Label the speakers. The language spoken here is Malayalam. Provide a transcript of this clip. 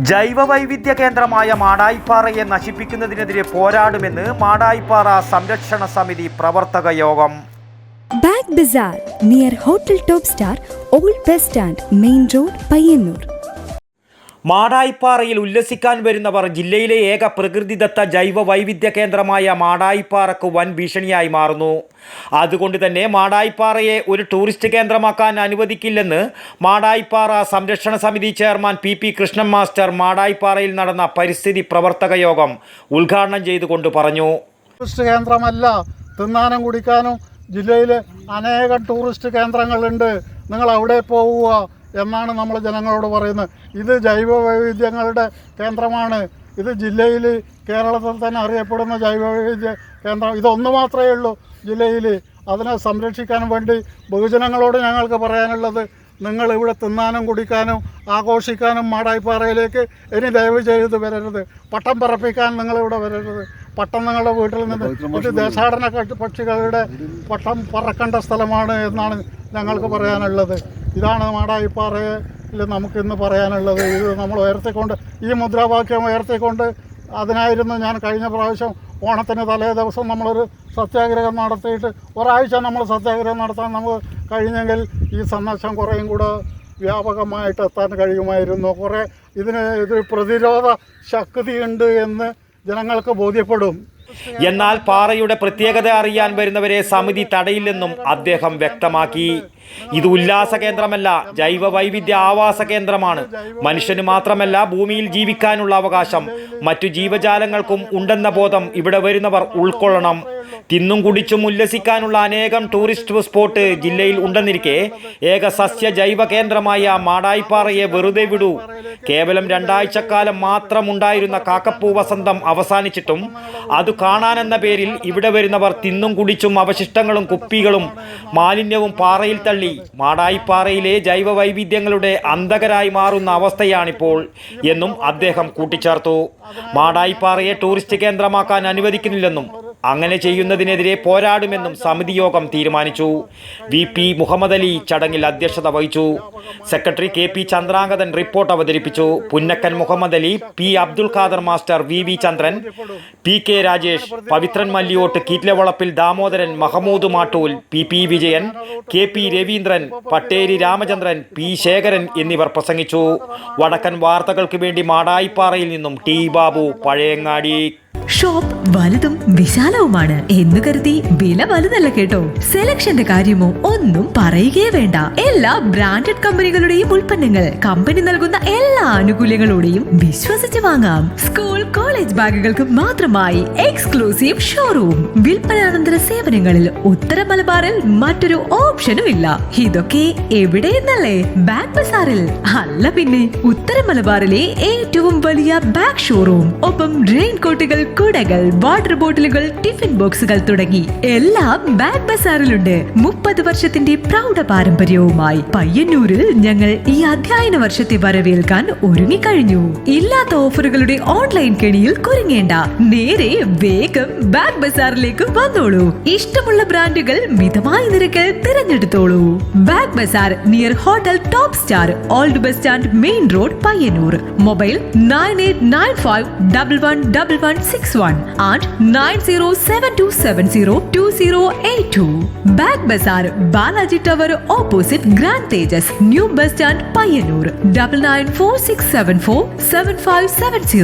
Speaker 1: ജൈവ വൈവിധ്യ കേന്ദ്രമായ മാടായിപ്പാറയെ നശിപ്പിക്കുന്നതിനെതിരെ പോരാടുമെന്ന് മാടായിപ്പാറ സംരക്ഷണ സമിതി പ്രവർത്തക യോഗം.
Speaker 2: Bag bazaar near hotel top star old bus stand main road Payyanur.
Speaker 1: മാടായിപ്പാറയിൽ ഉല്ലസിക്കാൻ വരുന്നവർ ജില്ലയിലെ ഏക പ്രകൃതിദത്ത ജൈവ വൈവിധ്യ കേന്ദ്രമായ മാടായിപ്പാറക്ക് വൻ ഭീഷണിയായി മാറുന്നു. അതുകൊണ്ട് തന്നെ മാടായിപ്പാറയെ ഒരു ടൂറിസ്റ്റ് കേന്ദ്രമാക്കാൻ അനുവദിക്കില്ലെന്ന് മാടായിപ്പാറ സംരക്ഷണ സമിതി chairman P P Krishnan master മാടായിപ്പാറയിൽ നടന്ന പരിസ്ഥിതി പ്രവർത്തക യോഗം ഉദ്ഘാടനം ചെയ്തുകൊണ്ട് പറഞ്ഞു.
Speaker 3: ടൂറിസ്റ്റ് കേന്ദ്രമല്ല തിന്നാനും കുടിക്കാനും ജില്ലയിൽ അനേകം ടൂറിസ്റ്റ് കേന്ദ്രങ്ങളുണ്ട്. നിങ്ങൾ അവിടെ പോവുക എന്നാണ് നമ്മൾ ജനങ്ങളോട് പറയുന്നത്. ഇത് ജൈവ വൈവിധ്യങ്ങളുടെ കേന്ദ്രമാണ്. ഇത് ജില്ലയിൽ കേരളത്തിൽ തന്നെ അറിയപ്പെടുന്ന ജൈവ വൈവിധ്യ കേന്ദ്രം ഇതൊന്നു മാത്രമേ ഉള്ളൂ ജില്ലയിൽ അതിനെ സംരക്ഷിക്കാൻ വേണ്ടി ബഹുജനങ്ങളോട് ഞങ്ങൾക്ക് പറയാനുള്ളത് നിങ്ങൾ ഇവിടെ തിന്നാനും കുടിക്കാനും ആഘോഷിക്കാനും മാടായിപ്പാറയിലേക്ക് ഇനി ദയവ് ചെയ്ത് വരരുത്. പട്ടം പറപ്പിക്കാൻ നിങ്ങളിവിടെ വരരുത്. പട്ടം നിങ്ങളുടെ വീട്ടിൽ നിന്ന് ഇത് ദേശാടന പക്ഷികളുടെ പട്ടം പറക്കേണ്ട സ്ഥലമാണ് എന്നാണ് ഞങ്ങൾക്ക് പറയാനുള്ളത്. ഇതാണ് മാടായിപ്പാറയിൽ നമുക്ക് ഇന്ന് പറയാനുള്ളത്. ഇത് നമ്മൾ ഉയർത്തിക്കൊണ്ട് ഈ മുദ്രാവാക്യം ഉയർത്തിക്കൊണ്ട് അതിനായിരുന്നു ഞാൻ കഴിഞ്ഞ പ്രാവശ്യം ഓണത്തിന് തലേ ദിവസം നമ്മളൊരു സത്യാഗ്രഹം നടത്തിയിട്ട് ഒരാഴ്ച നമ്മൾ സത്യാഗ്രഹം നടത്താൻ നമുക്ക് കഴിഞ്ഞെങ്കിൽ ഈ സന്ദേശം കുറേയും കൂടെ വ്യാപകമായിട്ട് എത്താൻ കഴിയുമായിരുന്നു. കുറേ ഇതിന് ഇത് പ്രതിരോധ ശക്തിയുണ്ട് എന്ന് ജനങ്ങൾക്ക് ബോധ്യപ്പെടും.
Speaker 1: എന്നാൽ പാറയുടെ പ്രത്യേകത അറിയാൻ വരുന്നവരെ സമിതി തടയില്ലെന്നും അദ്ദേഹം വ്യക്തമാക്കി. ഇത് ഉല്ലാസ കേന്ദ്രമല്ല ജൈവ വൈവിധ്യ ആവാസ കേന്ദ്രമാണ്. മനുഷ്യന് മാത്രമല്ല ഭൂമിയിൽ ജീവിക്കാനുള്ള അവകാശം. മറ്റു ജീവജാലങ്ങൾക്കും ഉണ്ടെന്ന ബോധം ഇവിടെ വരുന്നവർ ഉൾക്കൊള്ളണം. തിന്നും കുടിച്ചും ഉല്ലസിക്കാനുള്ള അനേകം ടൂറിസ്റ്റ് സ്പോട്ട് ജില്ലയിൽ ഉണ്ടെന്നിരിക്കെ ഏക സസ്യ ജൈവ കേന്ദ്രമായ മാടായിപ്പാറയെ വെറുതെ വിടൂ. കേവലം രണ്ടാഴ്ചക്കാലം മാത്രം ഉണ്ടായിരുന്ന കാക്കപ്പൂ വസന്തം അവസാനിച്ചിട്ടും അത് കാണാനെന്ന പേരിൽ ഇവിടെ വരുന്നവർ തിന്നും കുടിച്ചും അവശിഷ്ടങ്ങളും കുപ്പികളും മാലിന്യവും പാറയിൽ തള്ളി. മാടായിപ്പാറയിലെ ജൈവ വൈവിധ്യങ്ങളുടെ അന്ധകരായി മാറുന്ന അവസ്ഥയാണിപ്പോൾ എന്നും അദ്ദേഹം കൂട്ടിച്ചേർത്തു. മാടായിപ്പാറയെ ടൂറിസ്റ്റ് കേന്ദ്രമാക്കാൻ അനുവദിക്കുന്നില്ലെന്നും അങ്ങനെ ചെയ്യുന്നതിനെതിരെ പോരാടുമെന്നും സമിതി യോഗം തീരുമാനിച്ചു. വി പി മുഹമ്മദ് അലി ചടങ്ങിൽ അധ്യക്ഷത വഹിച്ചു. Secretary K P Chandrangathan report അവതരിപ്പിച്ചു. Punnakkan Muhammad Ali P Abdul Khader master V V Chandran P K Rajesh Pavithran Malliyot Keetlavalappil Damodaran Mahmood Mattool P P Vijayan K P Raveendran Patteri Ramachandran P Sekharan എന്നിവർ പ്രസംഗിച്ചു. വടക്കൻ വാർത്തകൾക്ക് വേണ്ടി മാടായിപ്പാറയിൽ നിന്നും ടി ബാബു പഴയങ്ങാടി.
Speaker 4: ഷോപ്പ് വലുതും വിശാലവുമാണ് എന്ന് കരുതി വില വലുതല്ല കേട്ടോ. സെലക്ഷന്റെ കാര്യമോ ഒന്നും പറയുകയേ വേണ്ട. എല്ലാ ബ്രാൻഡഡ് കമ്പനികളുടെയും ഉൽപ്പന്നങ്ങൾ കമ്പനി നൽകുന്ന എല്ലാ ആനുകൂല്യങ്ങളോടെയും വിശ്വസിച്ച് വാങ്ങാം. സ്കൂൾ കോളേജ് ബാഗുകൾക്ക് മാത്രമായി എക്സ്ക്ലൂസീവ് ഷോറൂം വിൽപ്പനാനന്തര സേവനങ്ങളിൽ ഉത്തര മലബാറിൽ മറ്റൊരു ഓപ്ഷനും ഇല്ല. ഇതൊക്കെ എവിടെയെന്നല്ലേ? ബാഗ് ബസാറിൽ അല്ല പിന്നെ ഉത്തര മലബാറിലെ ഏറ്റവും വലിയ ബാഗ് ഷോറൂം ഒപ്പം റെയിൻ കോട്ടുകൾ കുടകൾ വാട്ടർ ബോട്ടിലുകൾ ടിഫിൻ ബോക്സുകൾ തുടങ്ങി എല്ലാം ബാഗ് ബസാറിലുണ്ട് മുപ്പത് വർഷത്തിന്റെ പ്രൗഢ പാരമ്പര്യവുമായി പയ്യന്നൂരിൽ ഞങ്ങൾ ഈ അധ്യയന വർഷത്തെ വരവേൽക്കാൻ ഒരുങ്ങിക്കഴിഞ്ഞു. ഇല്ലാത്ത ഓഫറുകളുടെ ഓൺലൈൻ കെണിയിൽ കുരുങ്ങേണ്ട. നേരെ വേഗം ബാഗ് ബസാറിലേക്ക് വന്നോളൂ. ഇഷ്ടമുള്ള ബ്രാൻഡുകൾ മിതമായ നിരക്കിൽ തിരഞ്ഞെടുത്തോളൂ. Bag bazaar near hotel top star old bus stand main road Payyanur. Mobile nine eight nine five double one double one six one and nine zero seven two seven zero two zero eight two. Bag bazaar Balaji tower opposite grand Thejas new bus stand Payyanur. Double nine four six seven four seven five seven zero